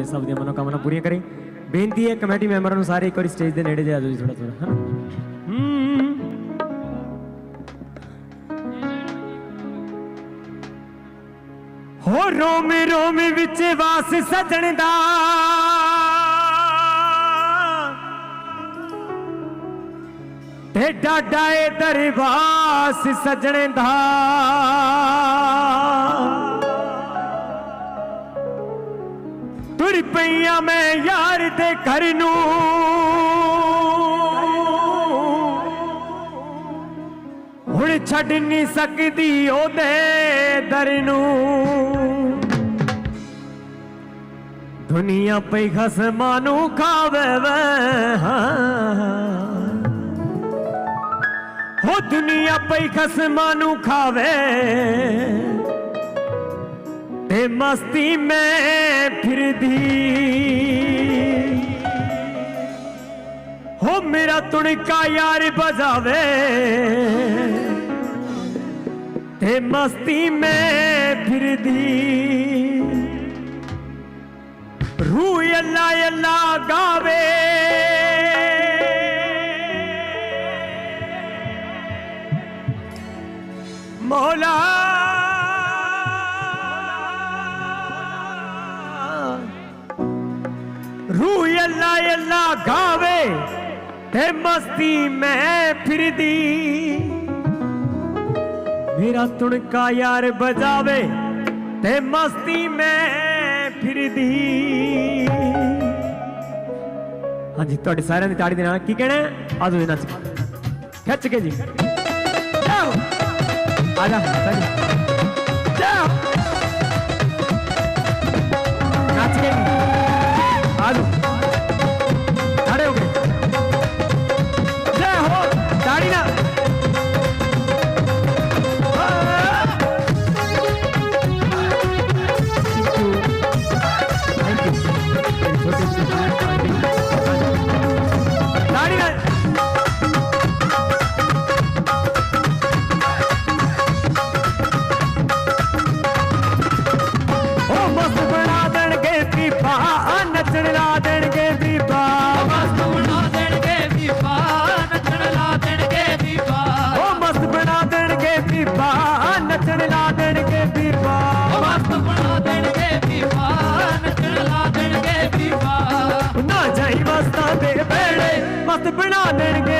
ਤੁਹਾਡੇ ਸਭ ਦੀਆਂ ਮਨੋਕਾਮਨਾ ਪੂਰੀਆਂ ਕਰੇ। ਬੇਨਤੀ ਹੈ ਕਮੇਟੀ ਮੈਂਬਰਾਂ ਨੂੰ ਸਾਰੇ ਇੱਕ ਵਾਰੀ ਸਟੇਜ ਦੇ ਨੇੜੇ ਜਾ ਜਾਓ ਜੀ ਥੋੜਾ ਥੋੜਾ ਹਨਾ ਹੋ। ਰੋਮ ਰੋਮ ਵਿੱਚ ਵਾਸ ਸਜਣ ਦਾ। ਤੇ ਡਾਡਾ ਏ ਦਰਵਾਸ ਸਜਣ ਦਾ। ਤੁਰ ਪਈਆਂ ਮੈਂ ਯਾਰ ਦੇ ਘਰ ਨੂੰ। ਹੁਣ ਛੱਡ ਨਹੀਂ ਸਕਦੀ ਉਹਦੇ ਦਰ ਨੂੰ। ਦੁਨੀਆ ਪਈ ਖਸਮਾਂ ਨੂੰ ਖਾਵੇ ਵੇ ਹਾਂ। ਹੋ ਦੁਨੀਆ ਪਈ ਖਸਮਾਂ ਨੂੰ ਖਾਵੇ। ਤੇ ਮਸਤੀ ਮੈਂ ਫਿਰਦੀ ਹੋ ਮੇਰਾ ਤੁਣਕਾ ਯਾਰ ਬਜਾਵੇ। ਤੇ ਮਸਤੀ ਮੈਂ ਫਿਰਦੀ ਰੂਹ ਅੱਲਾ ਅੱਲਾ ਗਾਵੇ। ਰੂਹ ਅੱਲਾ ਅੱਲਾ ਗਾਵੇ ਤੇ ਮਸਤੀ ਮੈਂ ਫਿਰਦੀ। ਮੇਰਾ ਤੁਣਕਾ ਯਾਰ ਬਜਾਵੇ ਤੇ ਮਸਤੀ ਮੈਂ ਫਿਰਦੀ। ਹਾਂਜੀ, ਤੁਹਾਡੇ ਸਾਰਿਆਂ ਦੀ ਤਾੜੀ ਦੇ ਨਾਲ ਕੀ ਕਹਿਣਾ ਹੈ? ਇਹਨਾਂ ਜਾਓ ਜੀ ਖਿੱਚ ਕੇ ਜੀ। ਜਾਓ। ਆ ਜਾ, ਸਾਡੀ। ਜਾਓ। ਵੇੜੇ ਮਸਤ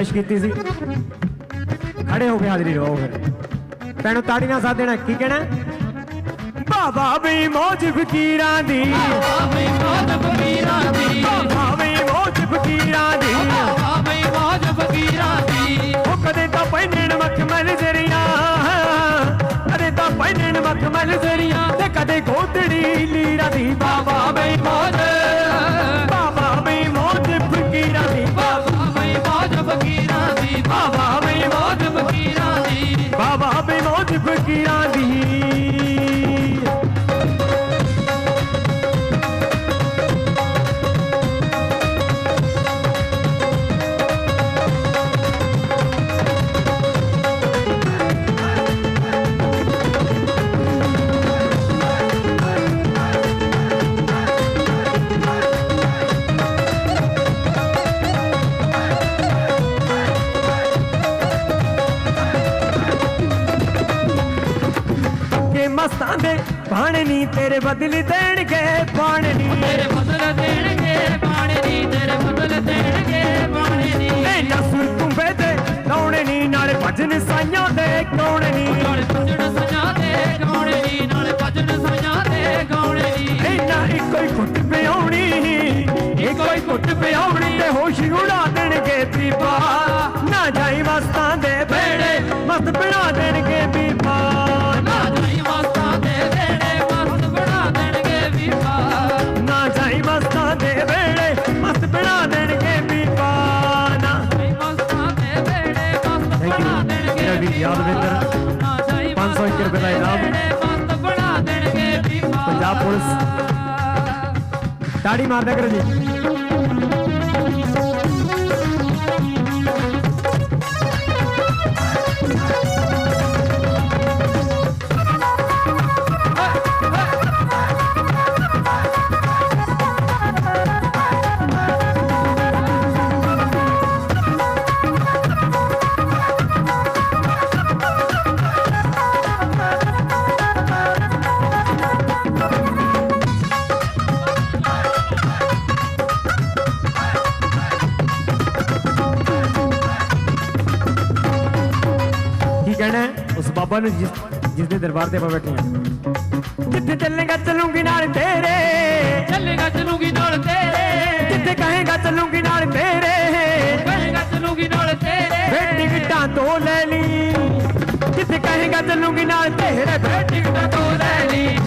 ਫਰਮਾਇਸ਼ ਕੀਤੀ ਸੀ। ਖੜੇ ਹੋ ਕੇ ਹਾਜ਼ਰੀ ਲਵਾਓ ਫਿਰ। ਪੈਣੋ ਤਾੜੀ ਨਾਲ ਸਾਥ ਦੇਣਾ ਕੀ ਕਹਿਣਾ? ਬਾਬਾ ਵੀ ਮੌਜ ਫਕੀਰਾਂ ਦੀ। ਆਵੇਂ ਮੌਜ ਫਕੀਰਾਂ ਦੀ। ਬਾਬਾ ਵੀ ਮੌਜ ਫਕੀਰਾਂ ਦੀ। ਆਵੇਂ ਮੌਜ ਫਕੀਰਾਂ ਦੀ। ਉਹ ਕਦੇ ਤਾਂ ਪੈਨੇ ਨਮਕ ਮਲ ਜਰੀਆਂ। ਕਦੇ ਜ਼ਰੀਆਂ ਤੇ ਕਦੇ ਗੋਦੜੀ ਲੀੜਾ ਦੀ। ਬਾਬਾ ਬਈ ਮਸਤਾਂ ਦੇ ਬਾਣੇ ਨਹੀਂ ਤੇਰੇ ਬਦਲ ਦੇਣਗੇ ਬਾਣੇ। ਨਹੀਂ ਤੇਰੇ ਬਦਲ ਦੇਣਗੇ ਬਾਣੇ ਦੀ ਤੇਰੇ ਬਦਲ ਦੇਣਗੇ ਬਾਣੇ। ਦੀ ਇਹ ਨਸਰ ਤੁੰਬੇ ਤੇ ਲਾਉਣੇ ਨਹੀਂ ਨਾਲੇ ਭਜਨ ਸਾਈਆਂ ਦੇ ਗਾਉਣੇ ਨਹੀਂ ਨਾਲੇ ਭਜਨ ਸਜਾ ਦੇ ਗਾਉਣੇ ਦੀ ਨਾਲੇ ਭਜਨ ਸਜਾ ਦੇ ਗਾਉਣੇ ਦੀ ਇਹਨਾਂ ਇੱਕੋ ਹੀ ਘੁੱਟ ਪਿਆਉਣੀ ਇੱਕੋ ਹੀ ਘੁੱਟ ਪਿਆਉਣੀ ਤੇ ਹੋਸ਼ ਉਡਾ ਦੇਣਗੇ ਬੀਬਾ ਨਾ ਜਾਈ ਮਸਤਾਂ ਦੇ ਬੇੜੇ ਮਸਤ ਬਣਾ ਰੁਪਏ ਦਾ ਇਨਾਮ। ਪੰਜਾਬ ਪੁਲਿਸ। ਤਾੜੀ ਮਾਰਦਾ ਕਰੋ ਜੀ ਬਾਬਾ ਨੂੰ ਜਿਸ ਜਿਸ ਦੇ ਦਰਬਾਰ ਤੇ ਆਪਾਂ ਬੈਠੇ ਹਾਂ। ਜਿੱਥੇ ਚੱਲੇਗਾ ਚੱਲੂਗੀ ਨਾਲ ਤੇਰੇ। ਚੱਲੇਗਾ ਚਲੂਗੀ ਨਾਲ ਤੇਰੇ। ਜਿੱਥੇ ਕਹੇਗਾ ਚੱਲੂਗੀ ਨਾਲ ਤੇਰੇ। ਕਹੇਗਾ ਚਲੂਗੀ ਨਾਲ ਤੇਰੇ। ਬੇਟੀ ਗਿੱਟਾਂ ਤੋਂ ਲੈ ਲਈ। ਜਿੱਥੇ ਕਹੇਗਾ ਚੱਲੂਗੀ ਨਾਲ ਤੇਰੇ। ਬੇਟੀ ਟਿਕਟਾਂ ਤੋਂ ਲੈ ਲਈ।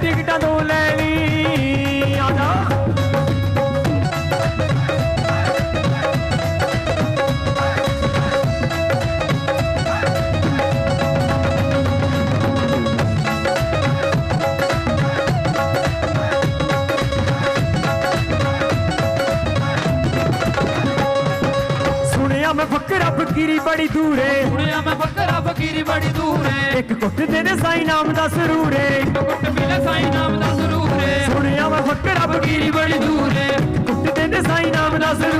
ਤੇਰੇ ਬੈਠੀ ਫਕੀਰੀ ਬੜੀ ਦੂਰ ਦੂਰੇ ਸੁਣਿਆ ਮੈਂ ਬੱਕਰਾ ਫਕੀਰੀ ਬੜੀ ਦੂਰ ਦੂਰੇ ਇੱਕ ਕੁੱਟ ਦੇ ਦੇ ਸਾਈ ਨਾਮ ਦਾ ਸਰੂਰੇ ਇੱਕ ਕੁੱਟ ਮਿਲੇ ਸਾਈ ਨਾਮ ਦਾ ਸਰੂਰੇ ਸੁਣਿਆ ਮੈਂ ਬੱਕਰਾ ਫਕੀਰੀ ਬੜੀ ਦੂਰੇ ਕੁੱਟ ਦੇ ਨੇ ਸਾਈ ਨਾਮ ਦਾ ਸਰੂਰੇ